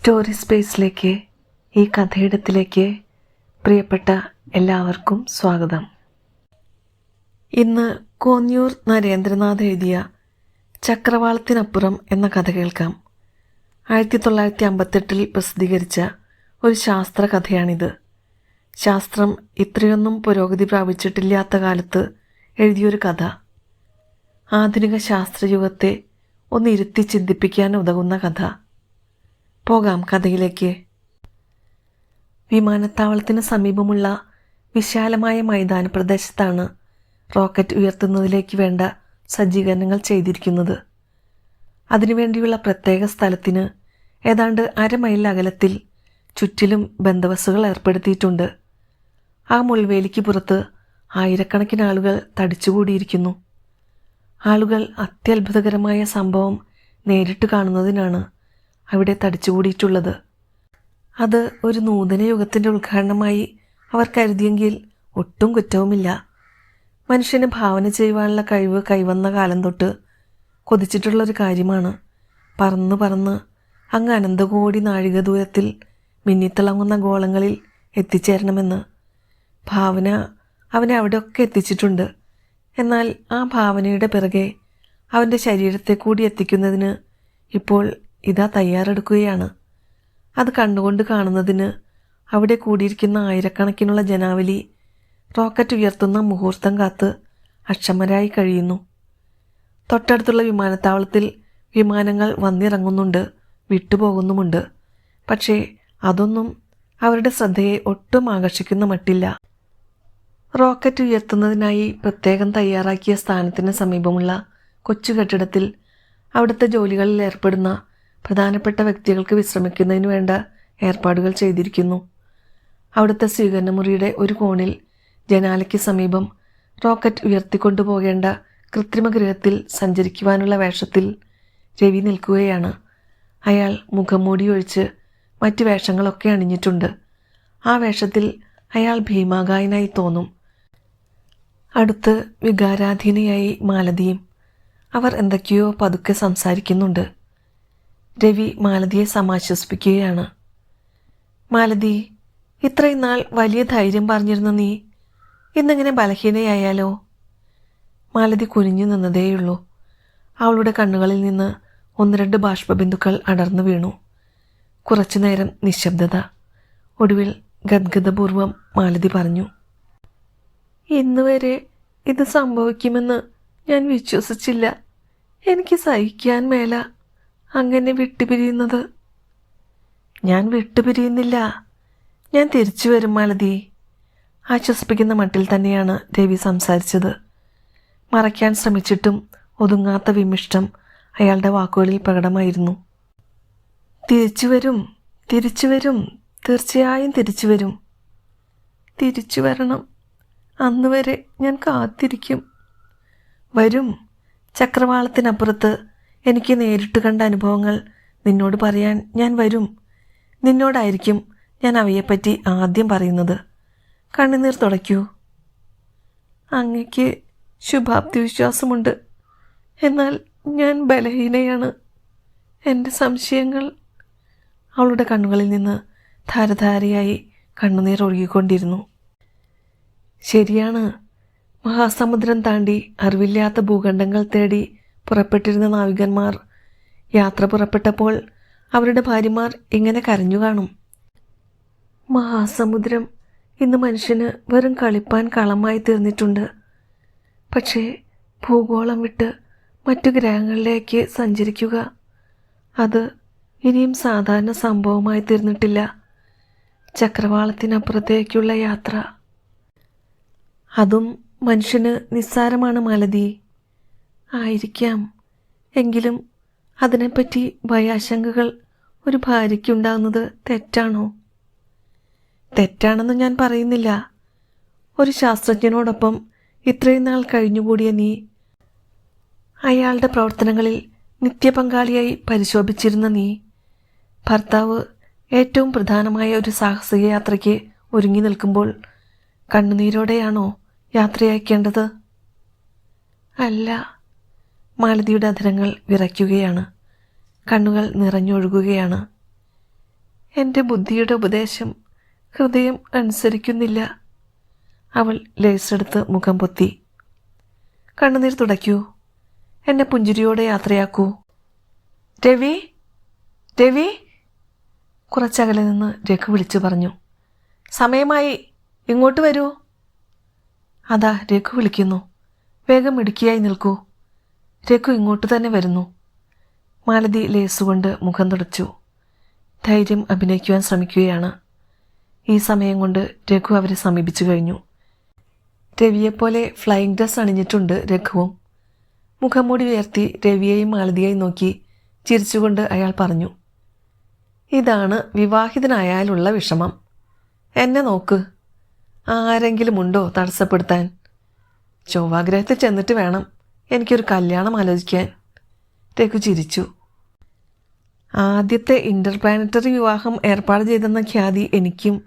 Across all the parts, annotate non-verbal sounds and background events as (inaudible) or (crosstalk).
Story സ്പേസിലേക്ക് ഈ കഥയിടത്തിലേക്ക് പ്രിയപ്പെട്ട എല്ലാവർക്കും സ്വാഗതം. ഇന്ന് കോന്നിയൂർ നരേന്ദ്രനാഥ് എഴുതിയ ചക്രവാളത്തിനപ്പുറം എന്ന കഥ കേൾക്കാം. ആയിരത്തി തൊള്ളായിരത്തി അമ്പത്തെട്ടിൽ പ്രസിദ്ധീകരിച്ച ഒരു ശാസ്ത്ര കഥയാണിത്. ശാസ്ത്രം ഇത്രയൊന്നും പുരോഗതി പ്രാപിച്ചിട്ടില്ലാത്ത കാലത്ത് എഴുതിയൊരു കഥ. ആധുനിക ശാസ്ത്രയുഗത്തെ ഒന്ന് ഇരുത്തി ചിന്തിപ്പിക്കാൻ ഉതകുന്ന കഥ. പോകാം കഥയിലേക്ക്. വിമാനത്താവളത്തിന് സമീപമുള്ള വിശാലമായ മൈതാന പ്രദേശത്താണ് റോക്കറ്റ് ഉയർത്തുന്നതിലേക്ക് വേണ്ട സജ്ജീകരണങ്ങൾ ചെയ്തിരിക്കുന്നത്. അതിനുവേണ്ടിയുള്ള പ്രത്യേക സ്ഥലത്തിന് ഏതാണ്ട് അരമൈൽ അകലത്തിൽ ചുറ്റിലും ബന്ധവസ്സുകൾ ഏർപ്പെടുത്തിയിട്ടുണ്ട്. ആ മുൾവേലിക്ക് പുറത്ത് ആയിരക്കണക്കിന് ആളുകൾ തടിച്ചുകൂടിയിരിക്കുന്നു. ആളുകൾ അത്യത്ഭുതകരമായ സംഭവം നേരിട്ട് കാണുന്നതിനാണ് അവിടെ തടിച്ചുകൂടിയിട്ടുള്ളത്. അത് ഒരു നൂതന യുഗത്തിന്റെ ഉദ്ഘാടനമായി അവർ കരുതിയെങ്കിൽ ഒട്ടും കുറ്റവുമില്ല. മനുഷ്യന് ഭാവന ചെയ്യുവാനുള്ള കഴിവ് കൈവന്ന കാലം തൊട്ട് കൊതിച്ചിട്ടുള്ളൊരു കാര്യമാണ്. പറന്ന് പറന്ന് അങ്ങ് അനന്തകോടി നാഴിക ദൂരത്തിൽ മിന്നിത്തിളങ്ങുന്ന ഗോളങ്ങളിൽ എത്തിച്ചേരണമെന്ന്. ഭാവന അവനെ അവിടെയൊക്കെ എത്തിച്ചിട്ടുണ്ട്. എന്നാൽ ആ ഭാവനയുടെ പിറകെ അവന്റെ ശരീരത്തെ കൂടി എത്തിക്കുന്നതിന് ഇപ്പോൾ ഇതാ തയ്യാറെടുക്കുകയാണ്. അത് കണ്ടുകൊണ്ട് കാണുന്നതിന് അവിടെ കൂടിയിരിക്കുന്ന ആയിരക്കണക്കിനുള്ള ജനാവലി റോക്കറ്റ് ഉയർത്തുന്ന മുഹൂർത്തം കാത്ത് അക്ഷമരായി കഴിയുന്നു. തൊട്ടടുത്തുള്ള വിമാനത്താവളത്തിൽ വിമാനങ്ങൾ വന്നിറങ്ങുന്നുണ്ട് വിട്ടുപോകുന്നുമുണ്ട്. പക്ഷേ അതൊന്നും അവരുടെ ശ്രദ്ധയെ ഒട്ടും ആകർഷിക്കുന്ന മട്ടില്ല. റോക്കറ്റ് ഉയർത്തുന്നതിനായി പ്രത്യേകം തയ്യാറാക്കിയ സ്ഥാനത്തിന് സമീപമുള്ള കൊച്ചു കെട്ടിടത്തിൽ അവിടുത്തെ ജോലികളിൽ ഏർപ്പെടുന്ന പ്രധാനപ്പെട്ട വ്യക്തികൾക്ക് വിശ്രമിക്കുന്നതിന് വേണ്ട ഏർപ്പാടുകൾ ചെയ്തിരിക്കുന്നു. അവിടുത്തെ സ്വീകരണമുറിയുടെ ഒരു കോണിൽ ജനാലയ്ക്ക് സമീപം റോക്കറ്റ് ഉയർത്തിക്കൊണ്ടുപോകേണ്ട കൃത്രിമ ഗൃഹത്തിൽ സഞ്ചരിക്കുവാനുള്ള വേഷത്തിൽ രവി നിൽക്കുകയാണ്. അയാൾ മുഖംമൂടി ഒഴിച്ച് മറ്റ് വേഷങ്ങളൊക്കെ അണിഞ്ഞിട്ടുണ്ട്. ആ വേഷത്തിൽ അയാൾ ഭീമാകായനായി തോന്നും. അടുത്ത് വികാരാധീനയായി മാലതിയും. അവർ എന്തൊക്കെയോ പതുക്കെ സംസാരിക്കുന്നുണ്ട്. രവി മാലതിയെ സമാശ്വസിപ്പിക്കുകയാണ്. മാലതി ഇത്രയും നാൾ വലിയ ധൈര്യം പറഞ്ഞിരുന്ന നീ ഇന്നിങ്ങനെ ബലഹീനയായാലോ? മാലതി കുനിഞ്ഞു നിന്നതേയുള്ളൂ. അവളുടെ കണ്ണുകളിൽ നിന്ന് ഒന്ന് രണ്ട് ബാഷ്പബിന്ദുക്കൾ അടർന്നു വീണു. കുറച്ചുനേരം നിശബ്ദത. ഒടുവിൽ ഗദ്ഗതപൂർവം മാലതി പറഞ്ഞു ഇന്ന് വരെ ഇത് സംഭവിക്കുമെന്ന് ഞാൻ വിശ്വസിച്ചില്ല. എനിക്ക് സഹിക്കാൻ മേല. അങ്ങനെ വിട്ടുപിരിയുന്നത്. ഞാൻ വിട്ടുപിരിയുന്നില്ല. ഞാൻ തിരിച്ചു വരും മാലതി. ആശ്വസിപ്പിക്കുന്ന മട്ടിൽ തന്നെയാണ് രവി സംസാരിച്ചത്. മറയ്ക്കാൻ ശ്രമിച്ചിട്ടും ഒതുങ്ങാത്ത വിമിഷ്ടം അയാളുടെ വാക്കുകളിൽ പ്രകടമായിരുന്നു. തിരിച്ചു വരും തിരിച്ചു വരും തീർച്ചയായും തിരിച്ചു വരും. തിരിച്ചു വരണം. അന്ന് വരെ ഞാൻ കാത്തിരിക്കും. വരും. ചക്രവാളത്തിനപ്പുറത്ത് എനിക്ക് നേരിട്ട് കണ്ട അനുഭവങ്ങൾ നിന്നോട് പറയാൻ ഞാൻ വരും. നിന്നോടായിരിക്കും ഞാൻ അവയെപ്പറ്റി ആദ്യം പറയുന്നത്. കണ്ണുനീർ തുടയ്ക്കൂ. അങ്ങയ്ക്ക് ശുഭാപ്തി വിശ്വാസമുണ്ട് എന്നാൽ ഞാൻ ബലഹീനയാണ്. എന്റെ സംശയങ്ങൾ അവളുടെ കണ്ണുകളിൽ നിന്ന് ധാരധാരയായി കണ്ണുനീർ ഒഴുകിക്കൊണ്ടിരുന്നു. ശരിയാണ്. മഹാസമുദ്രം താണ്ടി അറിവില്ലാത്ത ഭൂഖണ്ഡങ്ങൾ തേടി പുറപ്പെട്ടിരുന്ന നാവികന്മാർ യാത്ര പുറപ്പെട്ടപ്പോൾ അവരുടെ ഭാര്യമാർ ഇങ്ങനെ കരഞ്ഞു കാണും. മഹാസമുദ്രം ഇന്ന് മനുഷ്യന് വെറും കളിപ്പാൻ കളമായി തീർന്നിട്ടുണ്ട്. പക്ഷേ ഭൂഗോളം വിട്ട് മറ്റു ഗ്രഹങ്ങളിലേക്ക് സഞ്ചരിക്കുക അത് ഇനിയും സാധാരണ സംഭവമായി തീർന്നിട്ടില്ല. ചക്രവാളത്തിനപ്പുറത്തേക്കുള്ള യാത്ര. അതും മനുഷ്യന് നിസ്സാരമാണ് മാലതി. ആയിരിക്കാം. എങ്കിലും അതിനെപ്പറ്റി ഭയാശങ്കകൾ ഒരു ഭാര്യയ്ക്കുണ്ടാകുന്നത് തെറ്റാണോ? തെറ്റാണെന്ന് ഞാൻ പറയുന്നില്ല. ഒരു ശാസ്ത്രജ്ഞനോടൊപ്പം ഇത്രയും നാൾ കഴിഞ്ഞുകൂടിയ നീ അയാളുടെ പ്രവർത്തനങ്ങളിൽ നിത്യപങ്കാളിയായി പരിശോഭിച്ചിരുന്ന നീ ഭർത്താവ് ഏറ്റവും പ്രധാനമായ ഒരു സാഹസിക യാത്രയ്ക്ക് ഒരുങ്ങി നിൽക്കുമ്പോൾ കണ്ണുനീരോടെയാണോ യാത്രയാക്കേണ്ടത് അല്ല. മാലതിയുടെ അധരങ്ങൾ വിറയ്ക്കുകയാണ്. കണ്ണുകൾ നിറഞ്ഞൊഴുകുകയാണ്. എന്റെ ബുദ്ധിയുടെ ഉപദേശം ഹൃദയം അനുസരിക്കുന്നില്ല. അവൾ ലേസെടുത്ത് മുഖം പൊത്തി. കണ്ണുനീർ തുടയ്ക്കൂ. എന്നെ പുഞ്ചിരിയോടെ യാത്രയാക്കൂ. രവി രവി. കുറച്ചകലെ നിന്ന് രഘു വിളിച്ചു പറഞ്ഞു. സമയമായി ഇങ്ങോട്ട് വരൂ. അതാ രഘു വിളിക്കുന്നു. വേഗം ഇടുക്കിയായി നിൽക്കൂ. രഘു ഇങ്ങോട്ട് തന്നെ വരുന്നു. മാലതി ലേസുകൊണ്ട് മുഖം തുടച്ചു. ധൈര്യം അഭിനയിക്കുവാൻ ശ്രമിക്കുകയാണ്. ഈ സമയം കൊണ്ട് രഘു അവരെ സമീപിച്ചു കഴിഞ്ഞു. രവിയെപ്പോലെ ഫ്ലൈയിങ് ഡ്രസ് അണിഞ്ഞിട്ടുണ്ട് രഘുവും. മുഖംമൂടി ഉയർത്തി രവിയെയും മാലതിയെയും നോക്കി ചിരിച്ചുകൊണ്ട് അയാൾ പറഞ്ഞു ഇതാണ് വിവാഹിതനായാലുള്ള വിഷമം. എന്നെ നോക്ക്. ആരെങ്കിലും ഉണ്ടോ തടസ്സപ്പെടുത്താൻ? ചൊവ്വാഗ്രഹത്തിൽ ചെന്നിട്ട് വേണം. എനിക്കൊരു കല്യാണം ആലോചിക്കാൻ രഘു ചിരിച്ചു. ആദ്യത്തെ ഇന്റർപ്ലാനറ്ററി വിവാഹം ഏർപ്പാട് ചെയ്തെന്ന ഖ്യാതി എനിക്കും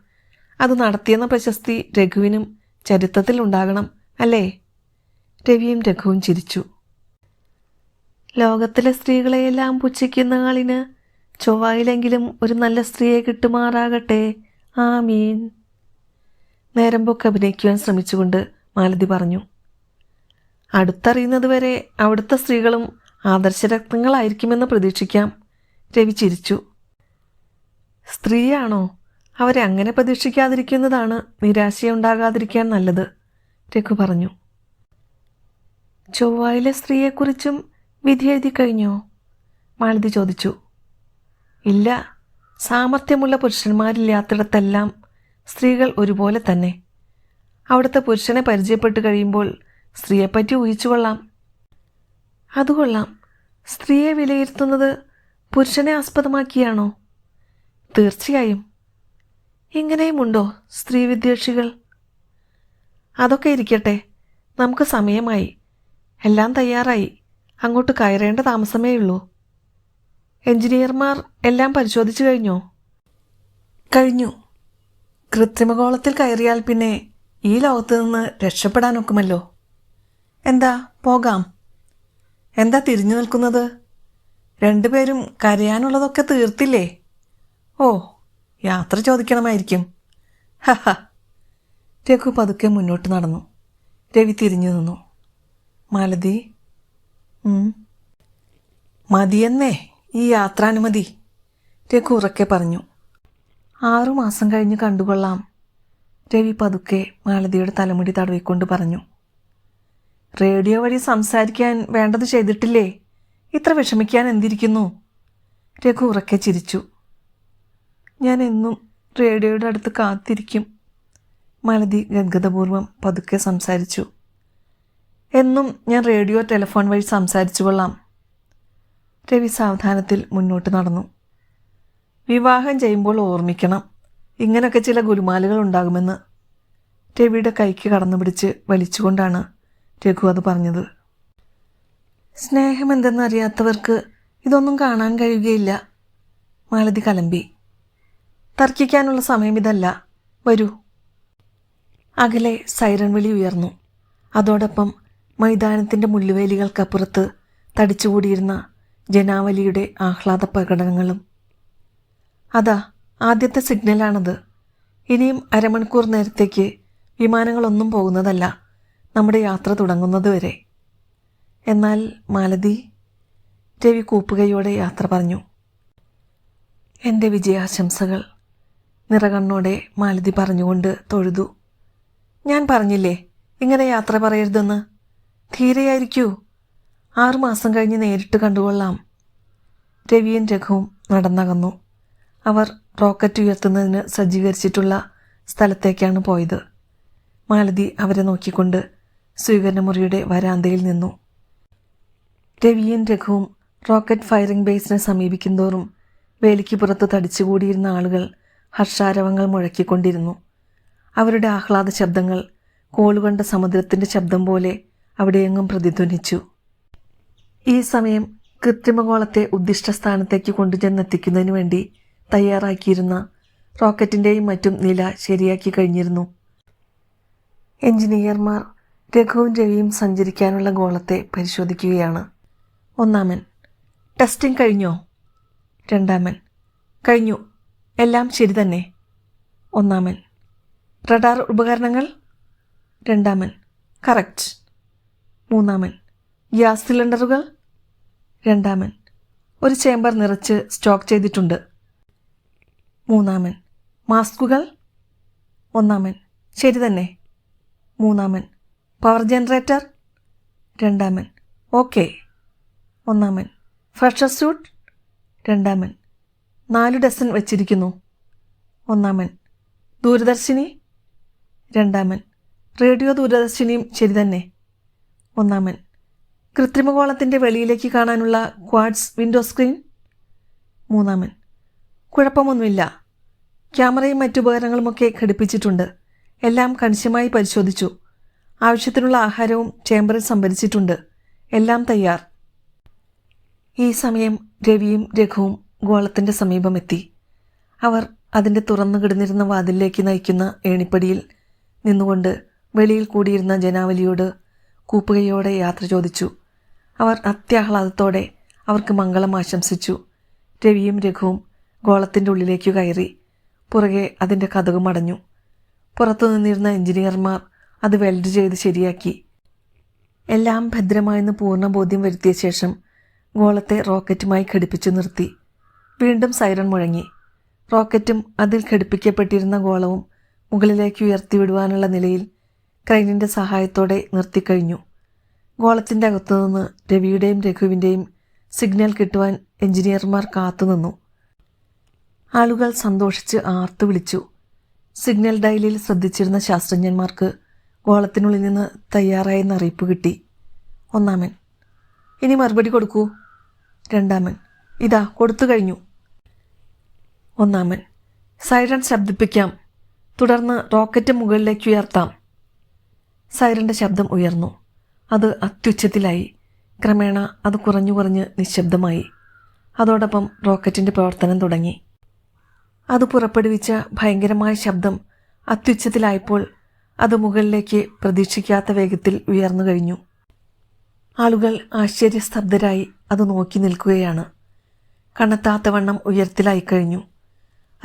അത് നടത്തിയെന്ന പ്രശസ്തി രഘുവിനും ചരിത്രത്തിൽ ഉണ്ടാകണം അല്ലേ? രവിയും രഘുവും ചിരിച്ചു. ലോകത്തിലെ സ്ത്രീകളെയെല്ലാം പുച്ഛിക്കുന്ന ആളിന് ചൊവ്വായിലെങ്കിലും ഒരു നല്ല സ്ത്രീയെ കിട്ടുമാറാകട്ടെ. ആ മീൻ നേരമ്പൊക്കെ അഭിനയിക്കുവാൻ ശ്രമിച്ചുകൊണ്ട് മാലതി പറഞ്ഞു. അടുത്തറിയുന്നതുവരെ അവിടുത്തെ സ്ത്രീകളും ആദർശരത്നങ്ങളായിരിക്കുമെന്ന് പ്രതീക്ഷിക്കാം. രവി ചിരിച്ചു. സ്ത്രീയാണോ? അവരെ അങ്ങനെ പ്രതീക്ഷിക്കാതിരിക്കുന്നതാണ് നിരാശയുണ്ടാകാതിരിക്കാൻ നല്ലത് രഘു പറഞ്ഞു. ചൊവ്വായിലെ സ്ത്രീയെക്കുറിച്ചും വിധി എഴുതി കഴിഞ്ഞോ? മാലതി ചോദിച്ചു. ഇല്ല സാമർഥ്യമുള്ള പുരുഷന്മാരില്ലാത്തിടത്തെല്ലാം സ്ത്രീകൾ ഒരുപോലെ തന്നെ. അവിടുത്തെ പുരുഷനെ പരിചയപ്പെട്ട് കഴിയുമ്പോൾ സ്ത്രീയെപ്പറ്റി ഊഹിച്ചു കൊള്ളാം. അതുകൊള്ളാം. സ്ത്രീയെ വിലയിരുത്തുന്നത് പുരുഷനെ ആസ്പദമാക്കിയാണോ? തീർച്ചയായും. ഇങ്ങനെയുമുണ്ടോ സ്ത്രീ വിദ്വേഷികൾ? അതൊക്കെ ഇരിക്കട്ടെ. നമുക്ക് സമയമായി. എല്ലാം തയ്യാറായി. അങ്ങോട്ട് കയറേണ്ട താമസമേ ഉള്ളൂ. എഞ്ചിനീയർമാർ എല്ലാം പരിശോധിച്ചു കഴിഞ്ഞോ? കഴിഞ്ഞു. കൃത്രിമഗോളത്തിൽ കയറിയാൽ പിന്നെ ഈ ലോകത്തു നിന്ന് രക്ഷപ്പെടാനൊക്കുമല്ലോ. എന്താ? പോകാം. എന്താ തിരിഞ്ഞു നിൽക്കുന്നത്? രണ്ടുപേരും കരയാനുള്ളതൊക്കെ തീർത്തില്ലേ? ഓ യാത്ര ചോദിക്കണമായിരിക്കും. ഹഹ രഘു പതുക്കെ മുന്നോട്ട് നടന്നു. രവി തിരിഞ്ഞു നിന്നു. മാലതി. മതിയെന്നേ ഈ യാത്രാനുമതി. രഘു ഉറക്കെ പറഞ്ഞു. ആറുമാസം കഴിഞ്ഞ് കണ്ടുകൊള്ളാം. രവി പതുക്കെ മാലതിയുടെ തലമുടി തടവിക്കൊണ്ട് പറഞ്ഞു. റേഡിയോ വഴി സംസാരിക്കാൻ വേണ്ടത് ചെയ്തിട്ടില്ലേ? ഇത്ര വിഷമിക്കാൻ എന്തിരിക്കുന്നു? രഘു ഉറക്കെ ചിരിച്ചു. ഞാൻ എന്നും റേഡിയോയുടെ അടുത്ത് കാത്തിരിക്കും. മലതി ഗദ്ഗതപൂർവം പതുക്കെ സംസാരിച്ചു. എന്നും ഞാൻ റേഡിയോ ടെലിഫോൺ വഴി സംസാരിച്ചു കൊള്ളാം. രവി സാവധാനത്തിൽ മുന്നോട്ട് നടന്നു. വിവാഹം ചെയ്യുമ്പോൾ ഓർമ്മിക്കണം. ഇങ്ങനൊക്കെ ചില ഗുരുമാലുകൾ ഉണ്ടാകുമെന്ന്. രവിയുടെ കൈക്ക് കടന്നു പിടിച്ച് വലിച്ചുകൊണ്ടാണ്. രഘു അത് പറഞ്ഞത്. സ്നേഹം എന്തെന്നറിയാത്തവർക്ക് ഇതൊന്നും കാണാൻ കഴിയുകയില്ല. മാലതി കലമ്പി. തർക്കിക്കാനുള്ള സമയം ഇതല്ല. വരൂ. അകലെ സൈറൺ വിളി ഉയർന്നു. അതോടൊപ്പം മൈതാനത്തിന്റെ മുള്ളുവേലികൾക്കപ്പുറത്ത് തടിച്ചുകൂടിയിരുന്ന ജനാവലിയുടെ ആഹ്ലാദ പ്രകടനങ്ങളും. അതാ ആദ്യത്തെ സിഗ്നലാണത്. ഇനിയും അരമണിക്കൂർ നേരത്തേക്ക് വിമാനങ്ങളൊന്നും പോകുന്നതല്ല. നമ്മുടെ യാത്ര തുടങ്ങുന്നത് വരെ. എന്നാൽ മാലതി രവി കൂപ്പുകയോടെ യാത്ര പറഞ്ഞു. എന്റെ വിജയാശംസകൾ നിറകണ്ണോടെ മാലതി പറഞ്ഞുകൊണ്ട് തൊഴുതു. ഞാൻ പറഞ്ഞില്ലേ ഇങ്ങനെ യാത്ര പറയരുതെന്ന്? ധീരയായിരിക്കൂ. ആറുമാസം കഴിഞ്ഞ് നേരിട്ട് കണ്ടുകൊള്ളാം. രവിയും രഘുവും നടന്നകന്നു. അവർ റോക്കറ്റ് ഉയർത്തുന്നതിന് സജ്ജീകരിച്ചിട്ടുള്ള സ്ഥലത്തേക്കാണ് പോയത്. മാലതി അവരെ നോക്കിക്കൊണ്ട് സ്വീകരണമുറിയുടെ വരാന്തയിൽ നിന്നു. രവിയും രഘുവും റോക്കറ്റ് ഫയറിംഗ് ബേസിനെ സമീപിക്കുന്തോറും വേലിക്ക് പുറത്ത് തടിച്ചുകൂടിയിരുന്ന ആളുകൾ ഹർഷാരവങ്ങൾ മുഴക്കിക്കൊണ്ടിരുന്നു. അവരുടെ ആഹ്ലാദ ശബ്ദങ്ങൾ കോളുകണ്ട സമുദ്രത്തിന്റെ ശബ്ദം പോലെ അവിടെയെങ്ങും പ്രതിധ്വനിച്ചു. ഈ സമയം കൃത്രിമഗോളത്തെ ഉദ്ദിഷ്ട സ്ഥാനത്തേക്ക് കൊണ്ടുചെന്നെത്തിക്കുന്നതിന് വേണ്ടി തയ്യാറാക്കിയിരുന്ന റോക്കറ്റിന്റെയും മറ്റും നില ശരിയാക്കി കഴിഞ്ഞിരുന്നു. എഞ്ചിനീയർമാർ രഘുവും രവിയും സഞ്ചരിക്കാനുള്ള ഗോളത്തെ പരിശോധിക്കുകയാണ്. ഒന്നാമൻ ടെസ്റ്റിംഗ് കഴിഞ്ഞോ? രണ്ടാമൻ കഴിഞ്ഞു. എല്ലാം ശരി തന്നെ. ഒന്നാമൻ റഡാർ ഉപകരണങ്ങൾ? രണ്ടാമൻ കറക്റ്റ്. മൂന്നാമൻ ഗ്യാസ് സിലിണ്ടറുകൾ? രണ്ടാമൻ ഒരു ചേമ്പർ നിറച്ച് സ്റ്റോക്ക് ചെയ്തിട്ടുണ്ട്. മൂന്നാമൻ മാസ്കുകൾ? ഒന്നാമൻ ശരി തന്നെ. മൂന്നാമൻ പവർ ജനറേറ്റർ രണ്ടാമൻ. ഓക്കെ ഒന്നാമൻ. ഫ്രഷർ സ്യൂട്ട് രണ്ടാമൻ. നാല് ഡസൻ വെച്ചിരിക്കുന്നു. ഒന്നാമൻ. ദൂരദർശിനി രണ്ടാമൻ. റേഡിയോ ദൂരദർശിനിയും ശരി തന്നെ. ഒന്നാമൻ. കൃത്രിമകോളത്തിന്റെ വെളിയിലേക്ക് കാണാനുള്ള ക്വാഡ്സ് വിൻഡോ സ്ക്രീൻ മൂന്നാമൻ. കുഴപ്പമൊന്നുമില്ല. ക്യാമറയും മറ്റുപകരണങ്ങളുമൊക്കെ ഘടിപ്പിച്ചിട്ടുണ്ട്. എല്ലാം കണിശമായി പരിശോധിച്ചു. ആവശ്യത്തിനുള്ള ആഹാരവും ചേംബറിൽ സംഭരിച്ചിട്ടുണ്ട്. എല്ലാം തയ്യാർ. ഈ സമയം രവിയും രഘുവും ഗോളത്തിന്റെ സമീപമെത്തി. അവർ അതിന്റെ തുറന്നു കിടന്നിരുന്ന വാതിലേക്ക് നയിക്കുന്ന ഏണിപ്പടിയിൽ നിന്നുകൊണ്ട് വെളിയിൽ കൂടിയിരുന്ന ജനാവലിയോട് കൂപ്പുകയോടെ യാത്ര ചോദിച്ചു. അവർ അത്യാഹ്ലാദത്തോടെ അവർക്ക് മംഗളം ആശംസിച്ചു. രവിയും രഘുവും ഗോളത്തിന്റെ ഉള്ളിലേക്ക് കയറി പുറകെ അതിന്റെ കഥകും അടഞ്ഞു. പുറത്തു നിന്നിരുന്ന എഞ്ചിനീയർമാർ അത് വെൽഡ് ചെയ്ത് ശരിയാക്കി. എല്ലാം ഭദ്രമായെന്ന് പൂർണ ബോധ്യം വരുത്തിയ ശേഷം ഗോളത്തെ റോക്കറ്റുമായി ഘടിപ്പിച്ചു നിർത്തി. വീണ്ടും സൈറൺ മുഴങ്ങി. റോക്കറ്റും അതിൽ ഘടിപ്പിക്കപ്പെട്ടിരുന്ന ഗോളവും മുകളിലേക്ക് ഉയർത്തിവിടുവാനുള്ള നിലയിൽ ക്രൈനിന്റെ സഹായത്തോടെ നിർത്തിക്കഴിഞ്ഞു. ഗോളത്തിന്റെ അകത്തുനിന്ന് രവിയുടെയും രഘുവിന്റെയും സിഗ്നൽ കിട്ടുവാൻ എഞ്ചിനീയർമാർ കാത്തുനിന്നു. ആളുകൾ സന്തോഷിച്ച് ആർത്തു വിളിച്ചു. സിഗ്നൽ ഡയലിൽ ശ്രദ്ധിച്ചിരുന്ന ശാസ്ത്രജ്ഞന്മാർക്ക് ഗോളത്തിനുള്ളിൽ നിന്ന് തയ്യാറായെന്ന് അറിയിപ്പ് കിട്ടി. ഒന്നാമൻ ഇനി മറുപടി കൊടുക്കൂ. രണ്ടാമൻ ഇതാ കൊടുത്തു കഴിഞ്ഞു. ഒന്നാമൻ സൈറൺ ശബ്ദിപ്പിക്കാം. തുടർന്ന് റോക്കറ്റ് മുകളിലേക്ക് ഉയർത്താം. സൈറന്റെ ശബ്ദം ഉയർന്നു. അത് അത്യുച്ചത്തിലായി. ക്രമേണ അത് കുറഞ്ഞു കുറഞ്ഞ് നിശബ്ദമായി. അതോടൊപ്പം റോക്കറ്റിന്റെ പ്രവർത്തനം തുടങ്ങി. അത് പുറപ്പെടുവിച്ച ഭയങ്കരമായ ശബ്ദം അത്യുച്ചത്തിലായപ്പോൾ അത് മുകളിലേക്ക് പ്രതീക്ഷിക്കാത്ത വേഗത്തിൽ ഉയർന്നു കഴിഞ്ഞു. ആളുകൾ ആശ്ചര്യസ്തബ്ധരായി അത് നോക്കി നിൽക്കുകയാണ്. കണ്ണെത്താത്തവണ്ണം ഉയരത്തിലായി കഴിഞ്ഞു.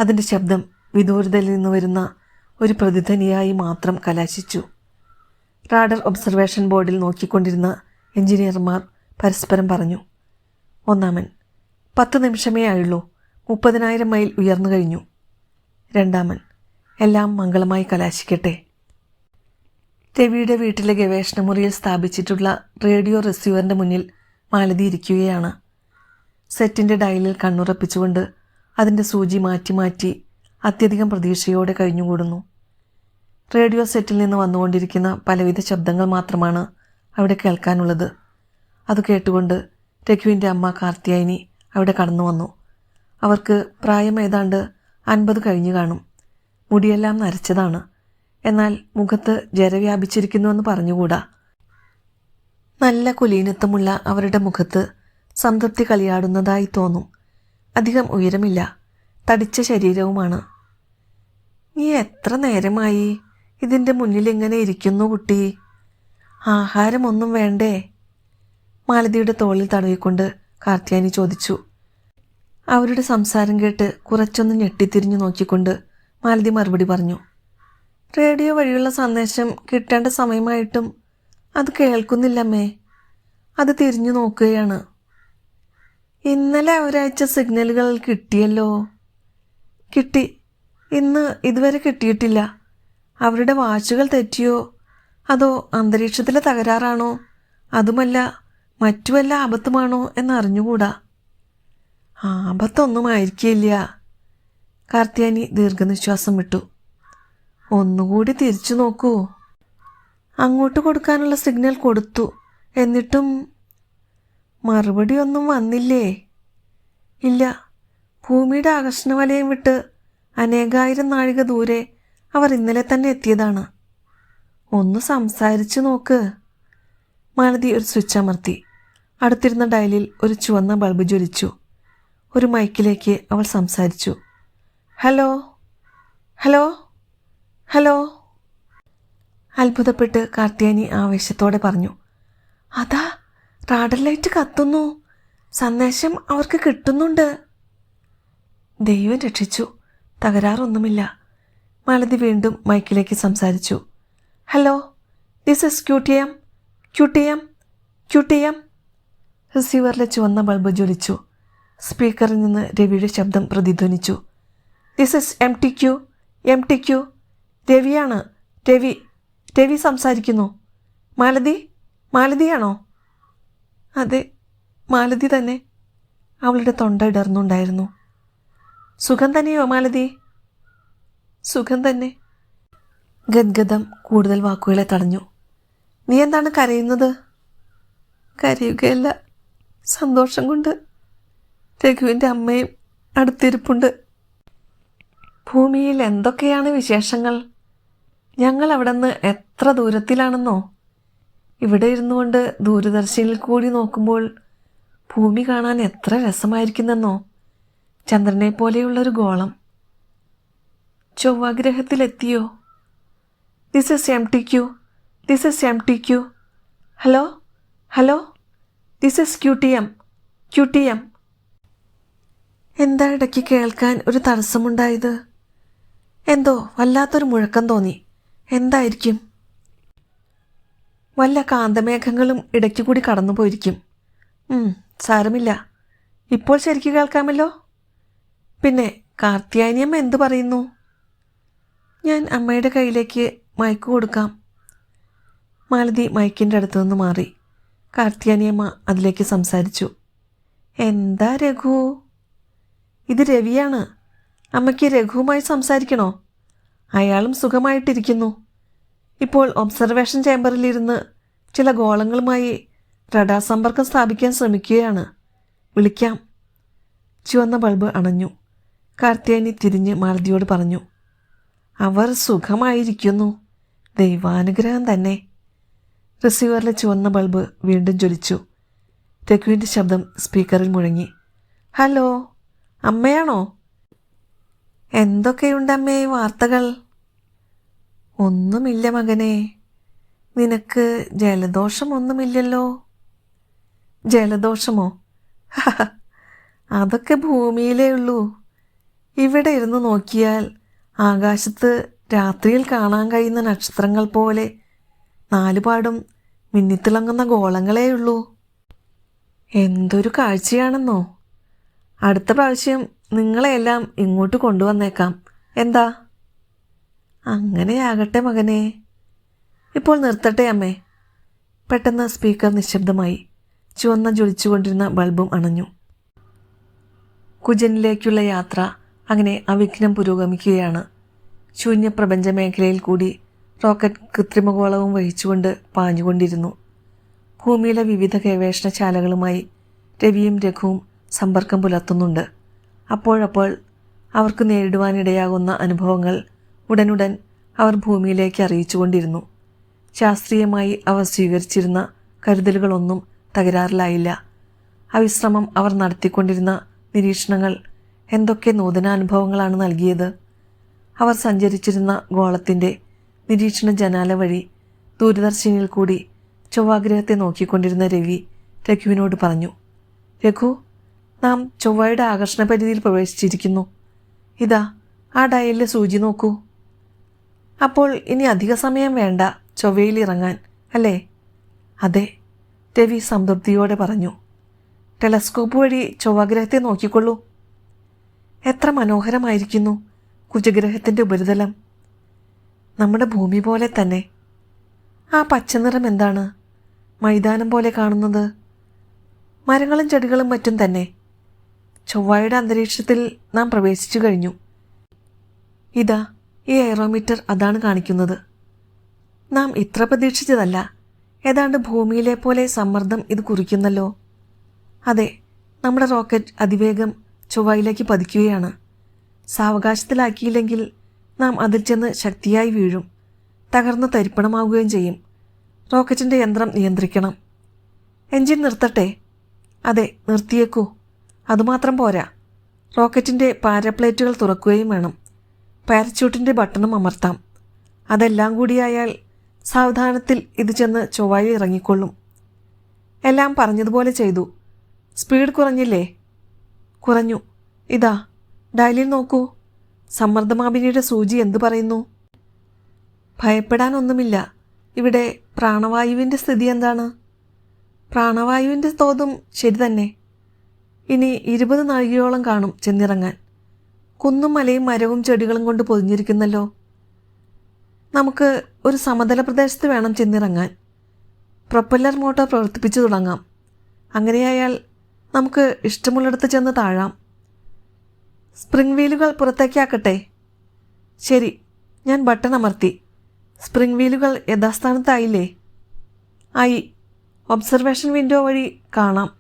അതിന്റെ ശബ്ദം വിദൂരതയിൽ നിന്ന് വരുന്ന ഒരു പ്രതിധ്വനിയായി മാത്രം കലാശിച്ചു. റാഡർ ഒബ്സർവേഷൻ ബോർഡിൽ നോക്കിക്കൊണ്ടിരുന്ന എഞ്ചിനീയർമാർ പരസ്പരം പറഞ്ഞു ഒന്നാമൻ പത്ത് നിമിഷമേ ആയുള്ളൂ. മുപ്പതിനായിരം മൈൽ ഉയർന്നു കഴിഞ്ഞു. രണ്ടാമൻ എല്ലാം മംഗളമായി കലാശിക്കട്ടെ. രവിയുടെ വീട്ടിലെ ഗവേഷണ മുറിയിൽ സ്ഥാപിച്ചിട്ടുള്ള റേഡിയോ റിസീവറിന്റെ മുന്നിൽ മാലതി ഇരിക്കുകയാണ്. സെറ്റിന്റെ ഡയലിൽ കണ്ണുറപ്പിച്ചുകൊണ്ട് അതിന്റെ സൂചി മാറ്റി മാറ്റി അത്യധികം പ്രതീക്ഷയോടെ കഴിഞ്ഞുകൂടുന്നു. റേഡിയോ സെറ്റിൽ നിന്ന് വന്നുകൊണ്ടിരിക്കുന്ന പലവിധ ശബ്ദങ്ങൾ മാത്രമാണ് അവിടെ കേൾക്കാനുള്ളത്. അത് കേട്ടുകൊണ്ട് രഘുവിന്റെ അമ്മ കാർത്തിയായിനി അവിടെ കടന്നു വന്നു. അവർക്ക് പ്രായം ഏതാണ്ട് അൻപത് കഴിഞ്ഞു കാണും. മുടിയെല്ലാം നരച്ചതാണ്. എന്നാൽ മുഖത്ത് ജര വ്യാപിച്ചിരിക്കുന്നുവെന്ന് പറഞ്ഞുകൂടാ? നല്ല കുലീനത്വമുള്ള അവരുടെ മുഖത്ത് സംതൃപ്തി കളിയാടുന്നതായി തോന്നും. അധികം ഉയരമില്ല. തടിച്ച ശരീരവുമാണ്. നീ എത്ര നേരമായി ഇതിന്റെ മുന്നിൽ ഇങ്ങനെ ഇരിക്കുന്നു കുട്ടി? ആഹാരമൊന്നും വേണ്ടേ? മാലതിയുടെ തോളിൽ തടവിക്കൊണ്ട് കാർത്യാനി ചോദിച്ചു. അവരുടെ സംസാരം കേട്ട് കുറച്ചൊന്ന് ഞെട്ടിത്തിരിഞ്ഞു നോക്കിക്കൊണ്ട് മാലതി മറുപടി പറഞ്ഞു. റേഡിയോ വഴിയുള്ള സന്ദേശം കിട്ടേണ്ട സമയമായിട്ടും അത് കേൾക്കുന്നില്ലമ്മേ. അത് തിരിഞ്ഞു നോക്കുകയാണ്. ഇന്നലെ അവരയച്ച സിഗ്നലുകൾ കിട്ടിയല്ലോ. കിട്ടി. ഇന്ന് ഇതുവരെ കിട്ടിയിട്ടില്ല. അവരുടെ വാച്ചുകൾ തെറ്റിയോ? അതോ അന്തരീക്ഷത്തിലെ തകരാറാണോ? അതുമല്ല മറ്റു വല്ല ആപത്തുമാണോ എന്നറിഞ്ഞുകൂടാ? ആപത്തൊന്നും ആയിരിക്കില്ല. കാർത്തിയാനി ദീർഘനിശ്വാസം വിട്ടു. ഒന്നുകൂടി തിരിച്ചു നോക്കൂ. അങ്ങോട്ട് കൊടുക്കാനുള്ള സിഗ്നൽ കൊടുത്തു. എന്നിട്ടും മറുപടി ഒന്നും വന്നില്ലേ? ഇല്ല. ഭൂമിയുടെ ആകർഷണ വലയം വിട്ട് അനേകായിരം നാഴിക ദൂരെ അവർ ഇന്നലെ തന്നെ എത്തിയതാണ്. ഒന്ന് സംസാരിച്ചു നോക്ക്. മാലതി ഒരു സ്വിച്ച് അമർത്തി. അടുത്തിരുന്ന ഡയലിൽ ഒരു ചുവന്ന ബൾബ് ജ്വലിച്ചു. ഒരു മൈക്കിലേക്ക് അവൾ സംസാരിച്ചു. ഹലോ? ഹലോ? ഹലോ? അത്ഭുതപ്പെട്ട് കാർത്തിയാനി ആവേശത്തോടെ പറഞ്ഞു. അതാ റാഡർ ലൈറ്റ് കത്തുന്നു. സന്ദേശം അവർക്ക് കിട്ടുന്നുണ്ട്. ദൈവം രക്ഷിച്ചു. തകരാറൊന്നുമില്ല. മാലതി വീണ്ടും മൈക്കിലേക്ക് സംസാരിച്ചു. Hello this is Q T M Q T M Q T M Q റിസീവറിലെ ചുവന്ന ബൾബ് ജ്വലിച്ചു. സ്പീക്കറിൽ നിന്ന് രവിയുടെ ശബ്ദം പ്രതിധ്വനിച്ചു. This is M T Q M T Q രവിയാണ്. Ravi Ravi സംസാരിക്കുന്നു. മാലതി മാലതിയാണോ? അതെ മാലതി തന്നെ. അവളുടെ തൊണ്ട ഇടർന്നുണ്ടായിരുന്നു. സുഖം തന്നെയോ മാലതി? സുഖം തന്നെ. ഗദ്ഗതം കൂടുതൽ വാക്കുകളെ തടഞ്ഞു. നീ എന്താണ് കരയുന്നത്? കരയുകയല്ല സന്തോഷം കൊണ്ട്. രഘുവിന്റെ അമ്മയും അടുത്തിരിപ്പുണ്ട്. ഭൂമിയിൽ എന്തൊക്കെയാണ് വിശേഷങ്ങൾ? ഞങ്ങൾ അവിടെ നിന്ന് എത്ര ദൂരത്തിലാണെന്നോ? ഇവിടെ ഇരുന്നു കൊണ്ട് ദൂരദർശനിൽ കൂടി നോക്കുമ്പോൾ ഭൂമി കാണാൻ എത്ര രസമായിരിക്കുന്നെന്നോ? ചന്ദ്രനെ പോലെയുള്ളൊരു ഗോളം. ചൊവ്വാഗ്രഹത്തിലെത്തിയോ? This is M T Q this is M T Q hello hello this is Q T M Q T M എന്താ ഇടയ്ക്ക് കേൾക്കാൻ ഒരു തടസ്സമുണ്ടായത്? എന്തോ വല്ലാത്തൊരു മുഴക്കം തോന്നി. എന്തായിരിക്കും? വല്ല കാന്തമേഘങ്ങളും ഇടയ്ക്ക് കൂടി കടന്നു പോയിരിക്കും സാരമില്ല. ഇപ്പോൾ ശരിക്കും കേൾക്കാമല്ലോ? പിന്നെ കാർത്തിയാനിയമ്മ എന്തു പറയുന്നു? ഞാൻ അമ്മയുടെ കയ്യിലേക്ക് മയക്ക് കൊടുക്കാം. മാലതി മയക്കിന്റെ അടുത്തു നിന്ന് മാറി. കാർത്തിയാനിയമ്മ അതിലേക്ക് സംസാരിച്ചു. എന്താ രഘു? ഇത് രവിയാണ്. അമ്മയ്ക്ക് രഘുവുമായി സംസാരിക്കണോ? അയാളും സുഖമായിട്ടിരിക്കുന്നു. ഇപ്പോൾ ഒബ്സർവേഷൻ ചേംബറിലിരുന്ന് ചില ഗോളങ്ങളുമായി റഡാർ സമ്പർക്കം സ്ഥാപിക്കാൻ ശ്രമിക്കുകയാണ്. വിളിക്കാം. ചുവന്ന ബൾബ് അണഞ്ഞു. കാർത്തിയാനി തിരിഞ്ഞ് മാലതിയോട് പറഞ്ഞു അവർ സുഖമായിരിക്കുന്നു. ദൈവാനുഗ്രഹം തന്നെ. റിസീവറിലെ ചുവന്ന ബൾബ് വീണ്ടും ജ്വലിച്ചു. രഘുവിന്റെ ശബ്ദം സ്പീക്കറിൽ മുഴങ്ങി ഹലോ അമ്മയാണോ? എന്തൊക്കെയുണ്ടമ്മേ വാർത്തകൾ? ഒന്നുമില്ല മകനെ. നിനക്ക് ജലദോഷമൊന്നുമില്ലല്ലോ? ജലദോഷമോ? (laughs) അതൊക്കെ ഭൂമിയിലേ ഉള്ളൂ. ഇവിടെ ഇരുന്ന് നോക്കിയാൽ ആകാശത്ത് രാത്രിയിൽ കാണാൻ കഴിയുന്ന നക്ഷത്രങ്ങൾ പോലെ നാലുപാടും മിന്നിത്തിളങ്ങുന്ന ഗോളങ്ങളേ ഉള്ളൂ. എന്തൊരു കാഴ്ചയാണെന്നോ. അടുത്ത പ്രാവശ്യം നിങ്ങളെയെല്ലാം ഇങ്ങോട്ട് കൊണ്ടുവന്നേക്കാം. എന്താ? അങ്ങനെയാകട്ടെ മകനെ. ഇപ്പോൾ നിർത്തട്ടെ അമ്മേ. പെട്ടെന്ന് സ്പീക്കർ നിശബ്ദമായി. ചുവന്ന ജ്വലിച്ചുകൊണ്ടിരുന്ന ബൾബും അണഞ്ഞു. കുജനിലേക്കുള്ള യാത്ര അങ്ങനെ അവിഘ്നം പുരോഗമിക്കുകയാണ്. ശൂന്യപ്രപഞ്ച മേഖലയിൽ കൂടി റോക്കറ്റ് കൃത്രിമഗോളവും വഹിച്ചുകൊണ്ട് പാഞ്ഞുകൊണ്ടിരുന്നു. ഭൂമിയിലെ വിവിധ ഗവേഷണശാലകളുമായി രവിയും രഘുവും സമ്പർക്കം പുലർത്തുന്നുണ്ട്. അപ്പോഴപ്പോൾ അവർക്ക് നേരിടുവാനിടയാകുന്ന അനുഭവങ്ങൾ ഉടനുടൻ അവർ ഭൂമിയിലേക്ക് അറിയിച്ചുകൊണ്ടിരുന്നു. ശാസ്ത്രീയമായി അവർ സ്വീകരിച്ചിരുന്ന കരുതലുകളൊന്നും തകരാറിലായില്ല. അവിശ്രമം അവർ നടത്തിക്കൊണ്ടിരുന്ന നിരീക്ഷണങ്ങൾ എന്തൊക്കെ നൂതനാനുഭവങ്ങളാണ് നൽകിയത്? അവർ സഞ്ചരിച്ചിരുന്ന ഗോളത്തിന്റെ നിരീക്ഷണ ജനാല വഴി ദൂരദർശിനിയിൽ കൂടി ചൊവ്വാഗ്രഹത്തെ നോക്കിക്കൊണ്ടിരുന്ന രവി രഘുവിനോട് പറഞ്ഞു രഘു നാം ചൊവ്വയുടെ ആകർഷണ പരിധിയിൽ പ്രവേശിച്ചിരിക്കുന്നു. ഇതാ ആ ഡയലിലെ സൂചി നോക്കൂ. അപ്പോൾ ഇനി അധിക സമയം വേണ്ട ചൊവ്വയിൽ ഇറങ്ങാൻ അല്ലേ? അതെ രവി സംതൃപ്തിയോടെ പറഞ്ഞു. ടെലസ്കോപ്പ് വഴി ചൊവ്വാഗ്രഹത്തെ നോക്കിക്കൊള്ളൂ. എത്ര മനോഹരമായിരിക്കുന്നു കുജഗ്രഹത്തിന്റെ ഉപരിതലം. നമ്മുടെ ഭൂമി പോലെ തന്നെ. ആ പച്ചനിറം എന്താണ്? മൈതാനം പോലെ കാണുന്നത്. മരങ്ങളും ചെടികളും മറ്റും തന്നെ. ചൊവ്വായുടെ അന്തരീക്ഷത്തിൽ നാം പ്രവേശിച്ചു കഴിഞ്ഞു. ഇതാ ഈ എയറോമീറ്റർ അതാണ് കാണിക്കുന്നത്. നാം ഇത്ര പ്രതീക്ഷിച്ചതല്ല. ഏതാണ്ട് ഭൂമിയിലെ പോലെ സമ്മർദ്ദം ഇത് കുറിക്കുന്നല്ലോ. അതെ നമ്മുടെ റോക്കറ്റ് അതിവേഗം ചൊവ്വയിലേക്ക് പതിക്കുകയാണ്. സാവകാശത്തിലാക്കിയില്ലെങ്കിൽ നാം അതിൽ ചെന്ന് ശക്തിയായി വീഴും. തകർന്ന് തരിപ്പണമാവുകയും ചെയ്യും. റോക്കറ്റിന്റെ യന്ത്രം നിയന്ത്രിക്കണം. എഞ്ചിൻ നിർത്തട്ടെ? അതെ നിർത്തിയേക്കൂ. അതുമാത്രം പോരാ. റോക്കറ്റിന്റെ പാരപ്ലേറ്റുകൾ തുറക്കുകയും വേണം. പാരച്യൂട്ടിന്റെ ബട്ടണും അമർത്താം. അതെല്ലാം കൂടിയായാൽ സാവധാനത്തിൽ ഇത് ചെന്ന് ചൊവ്വായി ഇറങ്ങിക്കൊള്ളും. എല്ലാം പറഞ്ഞതുപോലെ ചെയ്തു. സ്പീഡ് കുറഞ്ഞില്ലേ? കുറഞ്ഞു. ഇതാ ഡയലിൽ നോക്കൂ. സമ്മർദ്ദമാപിനിയുടെ സൂചി എന്തു പറയുന്നു? ഭയപ്പെടാനൊന്നുമില്ല. ഇവിടെ പ്രാണവായുവിന്റെ സ്ഥിതി എന്താണ്? പ്രാണവായുവിന്റെ തോതും ശരി തന്നെ. ഇനി ഇരുപത് നാഴികയോളം കാണും ചെന്നിറങ്ങാൻ. കുന്നും മലയും മരവും ചെടികളും കൊണ്ട് പൊതിഞ്ഞിരിക്കുന്നല്ലോ. നമുക്ക് ഒരു സമതല പ്രദേശത്ത് വേണം ചെന്നിറങ്ങാൻ. പ്രൊപ്പല്ലർ മോട്ടോർ പ്രവർത്തിപ്പിച്ചു തുടങ്ങാം. അങ്ങനെയായാൽ നമുക്ക് ഇഷ്ടമുള്ളിടത്ത് ചെന്ന് താഴാം. സ്പ്രിംഗ് വീലുകൾ പുറത്തേക്കാക്കട്ടെ. ശരി ഞാൻ ബട്ടൺ അമർത്തി. സ്പ്രിംഗ് വീലുകൾ യഥാസ്ഥാനത്തായില്ലേ? ആയി ഒബ്സർവേഷൻ വിൻഡോ വഴി കാണാം.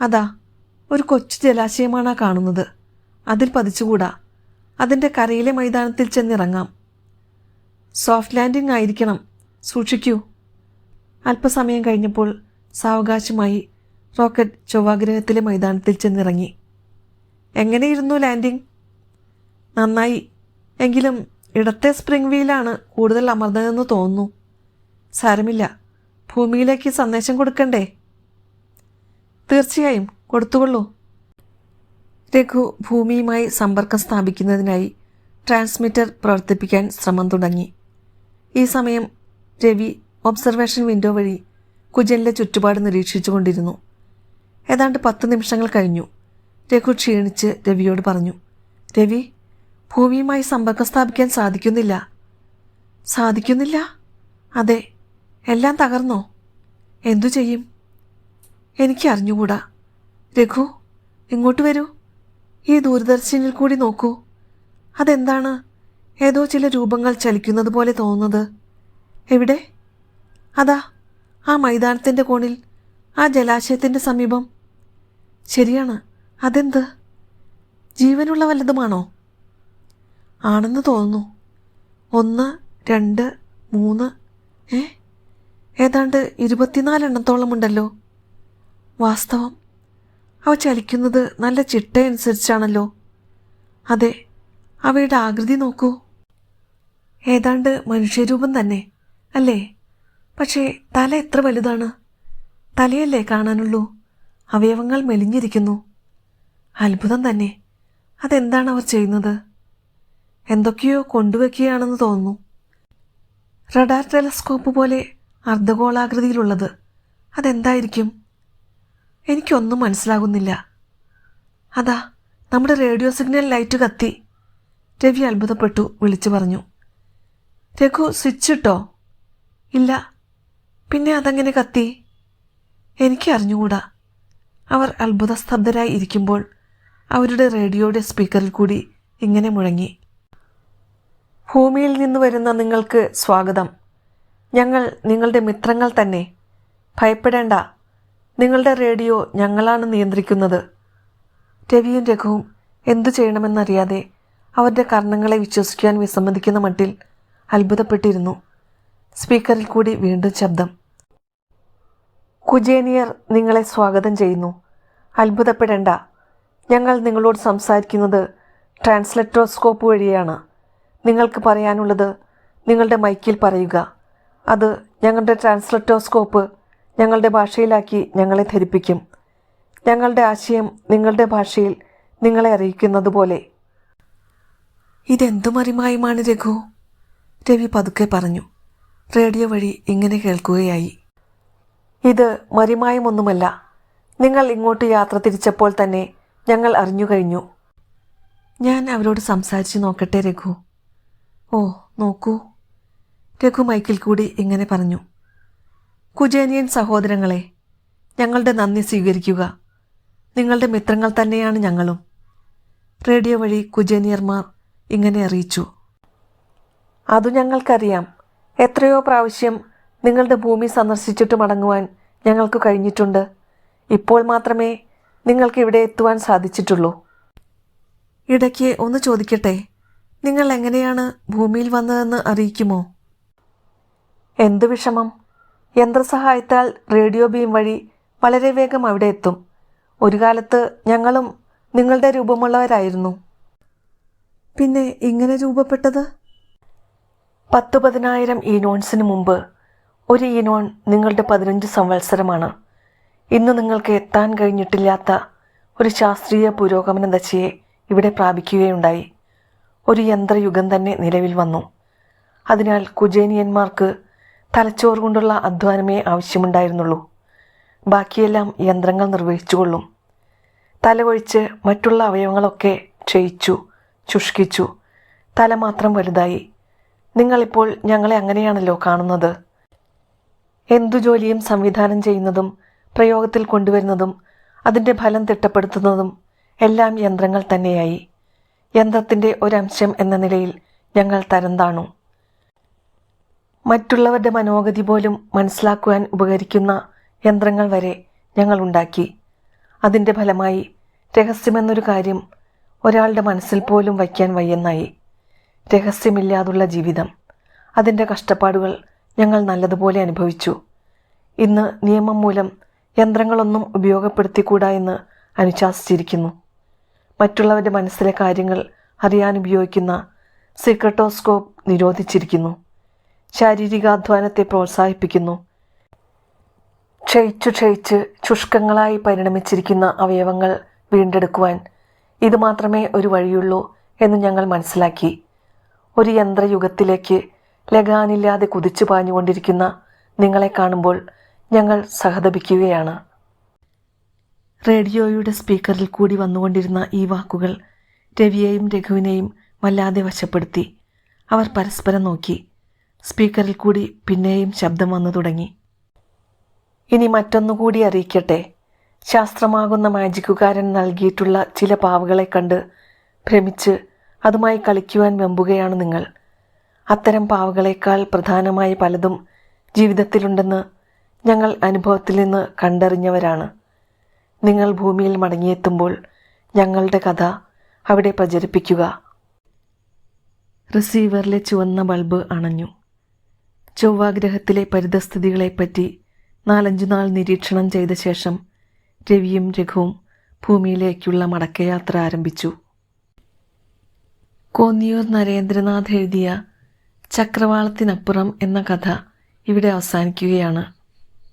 അതാ ഒരു കൊച്ചു ജലാശയമാണ് കാണുന്നത്. അതിൽ പതിച്ചുകൂടാ. അതിന്റെ കരയിലെ മൈതാനത്തിൽ ചെന്നിറങ്ങാം. സോഫ്റ്റ് ലാൻഡിംഗ് ആയിരിക്കണം. സൂക്ഷിക്കൂ. അല്പസമയം കഴിഞ്ഞപ്പോൾ സാവകാശമായി റോക്കറ്റ് ചൊവ്വാഗ്രഹത്തിലെ മൈതാനത്തിൽ ചെന്നിറങ്ങി. എങ്ങനെയിരുന്നു ലാൻഡിംഗ്? നന്നായി. എങ്കിലും ഇടത്തെ സ്പ്രിംഗ് വീലാണ് കൂടുതൽ അമർന്നതെന്ന് തോന്നുന്നു. സാരമില്ല. ഭൂമിയിലേക്ക് സന്ദേശം കൊടുക്കണ്ടേ? തീർച്ചയായും. കൊടുത്തുകൊള്ളൂ. രഘു ഭൂമിയുമായി സമ്പർക്കം സ്ഥാപിക്കുന്നതിനായി ട്രാൻസ്മിറ്റർ പ്രവർത്തിപ്പിക്കാൻ ശ്രമം തുടങ്ങി. ഈ സമയം രവി ഒബ്സർവേഷൻ വിൻഡോ വഴി കുജനിലെ ചുറ്റുപാട് നിരീക്ഷിച്ചു കൊണ്ടിരുന്നു. ഏതാണ്ട് പത്ത് നിമിഷങ്ങൾ കഴിഞ്ഞു. രഘു ക്ഷീണിച്ച് രവിയോട് പറഞ്ഞു രവി ഭൂമിയുമായി സമ്പർക്കം സ്ഥാപിക്കാൻ സാധിക്കുന്നില്ല. സാധിക്കുന്നില്ല? അതെ എല്ലാം തകർന്നോ? എന്തു ചെയ്യും? എനിക്ക് അറിഞ്ഞുകൂടാ രഘു ഇങ്ങോട്ട് വരൂ. ഈ ദൂരദർശനിൽ കൂടി നോക്കൂ. അതെന്താണ്? ഏതോ ചില രൂപങ്ങൾ ചലിക്കുന്നത് പോലെ തോന്നുന്നത്. എവിടെ? അതാ ആ മൈതാനത്തിന്റെ കോണിൽ ആ ജലാശയത്തിന്റെ സമീപം. ശരിയാണ് അതെന്ത്? ജീവനുള്ള വല്ലതുമാണോ? ആണെന്ന് തോന്നുന്നു. ഒന്ന് രണ്ട് മൂന്ന് ഏ? ഏതാണ്ട് ഇരുപത്തിനാലെണ്ണത്തോളം ഉണ്ടല്ലോ വാസ്തവം അവ ചലിക്കുന്നത് നല്ല ചിട്ടയനുസരിച്ചാണല്ലോ. അതെ അവയുടെ ആകൃതി നോക്കൂ. ഏതാണ്ട് മനുഷ്യരൂപം തന്നെ അല്ലേ? പക്ഷേ തല എത്ര വലുതാണ്? തലയല്ലേ കാണാനുള്ളൂ. അവയവങ്ങൾ മെലിഞ്ഞിരിക്കുന്നു. അത്ഭുതം തന്നെ. അതെന്താണ് അവർ ചെയ്യുന്നത്? എന്തൊക്കെയോ കൊണ്ടുവയ്ക്കുകയാണെന്ന് തോന്നുന്നു. റഡാർ ടെലസ്കോപ്പ് പോലെ അർദ്ധഗോളാകൃതിയിലുള്ളത് അതെന്തായിരിക്കും? എനിക്കൊന്നും മനസ്സിലാകുന്നില്ല. അതാ നമ്മുടെ റേഡിയോ സിഗ്നൽ ലൈറ്റ് കത്തി. രവി അത്ഭുതപ്പെട്ടു വിളിച്ചു പറഞ്ഞു. രഘു സ്വിച്ച് ഇട്ടോ? ഇല്ല. പിന്നെ അതങ്ങനെ കത്തി? എനിക്ക് അറിഞ്ഞുകൂടാ. അവർ അത്ഭുതസ്തബ്ധരായി ഇരിക്കുമ്പോൾ അവരുടെ റേഡിയോയുടെ സ്പീക്കറിൽ കൂടി ഇങ്ങനെ മുഴങ്ങി. ഭൂമിയിൽ നിന്ന് വരുന്ന നിങ്ങൾക്ക് സ്വാഗതം. ഞങ്ങൾ നിങ്ങളുടെ മിത്രങ്ങൾ തന്നെ. ഭയപ്പെടേണ്ട. നിങ്ങളുടെ റേഡിയോ ഞങ്ങളാണ് നിയന്ത്രിക്കുന്നത്. രവിയും രഘുവും എന്തു ചെയ്യണമെന്നറിയാതെ അവരുടെ കർണങ്ങളെ വിശ്വസിക്കാൻ വിസമ്മതിക്കുന്ന മട്ടിൽ അത്ഭുതപ്പെട്ടിരുന്നു. സ്പീക്കറിൽ കൂടി വീണ്ടും ശബ്ദം. കുജേനിയർ നിങ്ങളെ സ്വാഗതം ചെയ്യുന്നു. അത്ഭുതപ്പെടേണ്ട. ഞങ്ങൾ നിങ്ങളോട് സംസാരിക്കുന്നത് ട്രാൻസ്ലെറ്റോസ്കോപ്പ് വഴിയാണ്. നിങ്ങൾക്ക് പറയാനുള്ളത് നിങ്ങളുടെ മൈക്കിൽ പറയുക. അത് ഞങ്ങളുടെ ട്രാൻസ്ലെറ്റോസ്കോപ്പ് ഞങ്ങളുടെ ഭാഷയിലാക്കി ഞങ്ങളെ ധരിപ്പിക്കും. ഞങ്ങളുടെ ആശയം നിങ്ങളുടെ ഭാഷയിൽ നിങ്ങളെ അറിയിക്കുന്നത് പോലെ ഇതെന്തു മറിമായുമാണ് രഘു? രവി പതുക്കെ പറഞ്ഞു. റേഡിയോ വഴി ഇങ്ങനെ കേൾക്കുകയായി. ഇത് മറിമായമൊന്നുമല്ല. നിങ്ങൾ ഇങ്ങോട്ട് യാത്ര തിരിച്ചപ്പോൾ തന്നെ ഞങ്ങൾ അറിഞ്ഞു കഴിഞ്ഞു. ഞാൻ അവരോട് സംസാരിച്ചു നോക്കട്ടെ രഘു. ഓ നോക്കൂ. രഘു മൈക്കിൽ കൂടി ഇങ്ങനെ പറഞ്ഞു. കുജേനിയൻ സഹോദരങ്ങളെ ഞങ്ങളുടെ നന്ദി സ്വീകരിക്കുക. നിങ്ങളുടെ മിത്രങ്ങൾ തന്നെയാണ് ഞങ്ങളും. റേഡിയോ വഴി കുജേനിയർമാർ ഇങ്ങനെ അറിയിച്ചു. അതു ഞങ്ങൾക്കറിയാം. എത്രയോ പ്രാവശ്യം നിങ്ങളുടെ ഭൂമി സന്ദർശിച്ചിട്ട് മടങ്ങുവാൻ ഞങ്ങൾക്ക് കഴിഞ്ഞിട്ടുണ്ട്. ഇപ്പോൾ മാത്രമേ നിങ്ങൾക്ക് ഇവിടെ എത്തുവാൻ സാധിച്ചിട്ടുള്ളൂ. ഇടയ്ക്ക് ഒന്ന് ചോദിക്കട്ടെ നിങ്ങൾ എങ്ങനെയാണ് ഭൂമിയിൽ വന്നതെന്ന് അറിയിക്കുമോ? എന്ത് വിഷമം? യന്ത്രസഹായത്താൽ റേഡിയോ ബീം വഴി വളരെ വേഗം അവിടെ എത്തും. ഒരു കാലത്ത് ഞങ്ങളും നിങ്ങളുടെ രൂപമുള്ളവരായിരുന്നു. പിന്നെ ഇങ്ങനെ രൂപപ്പെട്ടത്? പത്ത് പതിനായിരം ഈനോൺസിന് മുമ്പ് ഒരു ഈനോൺ നിങ്ങളുടെ പതിനഞ്ച് സംവത്സരമാണ്. ഇന്ന് നിങ്ങൾക്ക് എത്താൻ കഴിഞ്ഞിട്ടില്ലാത്ത ഒരു ശാസ്ത്രീയ പുരോഗമന ദശയെ ഇവിടെ പ്രാപിക്കുകയുണ്ടായി. ഒരു യന്ത്രയുഗം തന്നെ നിലവിൽ വന്നു. അതിനാൽ കുജേനിയന്മാർക്ക് തലച്ചോറ് കൊണ്ടുള്ള അധ്വാനമേ ആവശ്യമുണ്ടായിരുന്നുള്ളൂ. ബാക്കിയെല്ലാം യന്ത്രങ്ങൾ നിർവഹിച്ചുകൊള്ളും. തല ഒഴിച്ച് മറ്റുള്ള അവയവങ്ങളൊക്കെ ക്ഷയിച്ചു ശുഷ്കിച്ചു. തല മാത്രം വലുതായി. നിങ്ങളിപ്പോൾ ഞങ്ങളെ അങ്ങനെയാണല്ലോ കാണുന്നത്. എന്തു ജോലിയും സംവിധാനം ചെയ്യുന്നതും പ്രയോഗത്തിൽ കൊണ്ടുവരുന്നതും അതിന്റെ ഫലം തിട്ടപ്പെടുത്തുന്നതും എല്ലാം യന്ത്രങ്ങൾ തന്നെയായി. യന്ത്രത്തിന്റെ ഒരംശം എന്ന നിലയിൽ ഞങ്ങൾ തരം താണു. മറ്റുള്ളവരുടെ മനോഗതി പോലും മനസ്സിലാക്കുവാൻ ഉപകരിക്കുന്ന യന്ത്രങ്ങൾ വരെ ഞങ്ങൾ ഉണ്ടാക്കി. അതിന്റെ ഫലമായി രഹസ്യമെന്നൊരു കാര്യം ഒരാളുടെ മനസ്സിൽ പോലും വയ്ക്കാൻ വയ്യെന്നായി. രഹസ്യമില്ലാതുള്ള ജീവിതം. അതിന്റെ കഷ്ടപ്പാടുകൾ ഞങ്ങൾ നല്ലതുപോലെ അനുഭവിച്ചു. ഇന്ന് നിയമം മൂലം യന്ത്രങ്ങളൊന്നും ഉപയോഗപ്പെടുത്തിക്കൂടാ എന്ന് അനുശാസിച്ചിരിക്കുന്നു. മറ്റുള്ളവരുടെ മനസ്സിലെ കാര്യങ്ങൾ അറിയാൻ ഉപയോഗിക്കുന്ന സീക്രട്ടോസ്കോപ്പ് നിരോധിച്ചിരിക്കുന്നു. ശാരീരികാധ്വാനത്തെ പ്രോത്സാഹിപ്പിക്കുന്നു. ക്ഷയിച്ചു ക്ഷയിച്ച് ശുഷ്കങ്ങളായി പരിണമിച്ചിരിക്കുന്ന അവയവങ്ങൾ വീണ്ടെടുക്കുവാൻ ഇത് മാത്രമേ ഒരു വഴിയുള്ളൂ എന്ന് ഞങ്ങൾ മനസ്സിലാക്കി. ഒരു യന്ത്രയുഗത്തിലേക്ക് ലഗാനില്ലാതെ കുതിച്ചു പാഞ്ഞുകൊണ്ടിരിക്കുന്ന നിങ്ങളെ കാണുമ്പോൾ ഞങ്ങൾ സഹതപിക്കുകയാണ്. റേഡിയോയുടെ സ്പീക്കറിൽ കൂടി വന്നുകൊണ്ടിരുന്ന ഈ വാക്കുകൾ രവിയെയും രഘുവിനെയും വല്ലാതെ വശപ്പെടുത്തി. അവർ പരസ്പരം നോക്കി. സ്പീക്കറിൽ കൂടി പിന്നെയും ശബ്ദം വന്നു തുടങ്ങി. ഇനി മറ്റൊന്നുകൂടി അറിയിക്കട്ടെ. ശാസ്ത്രമാകുന്ന മാജിക്കുകാരൻ നൽകിയിട്ടുള്ള ചില പാവകളെ കണ്ട് ഭ്രമിച്ച് അതുമായി കളിക്കുവാൻ വെമ്പുകയാണ് നിങ്ങൾ. അത്തരം പാവകളേക്കാൾ പ്രധാനമായ പലതും ജീവിതത്തിലുണ്ടെന്ന് ഞങ്ങൾ അനുഭവത്തിൽ നിന്ന് കണ്ടറിഞ്ഞവരാണ്. നിങ്ങൾ ഭൂമിയിൽ മടങ്ങിയെത്തുമ്പോൾ ഞങ്ങളുടെ കഥ അവിടെ പ്രചരിപ്പിക്കുക. റിസീവറിലെ ചുവന്ന ബൾബ് അണഞ്ഞു. ചൊവ്വാഗ്രഹത്തിലെ പരിതസ്ഥിതികളെപ്പറ്റി നാലഞ്ചു നാൾ നിരീക്ഷണം ചെയ്ത ശേഷം രവിയും രഘുവും ഭൂമിയിലേക്കുള്ള മടക്കയാത്ര ആരംഭിച്ചു. കോന്നിയൂർ നരേന്ദ്രനാഥ് എഴുതിയ ചക്രവാളത്തിനപ്പുറം എന്ന കഥ ഇവിടെ അവസാനിക്കുകയാണ്.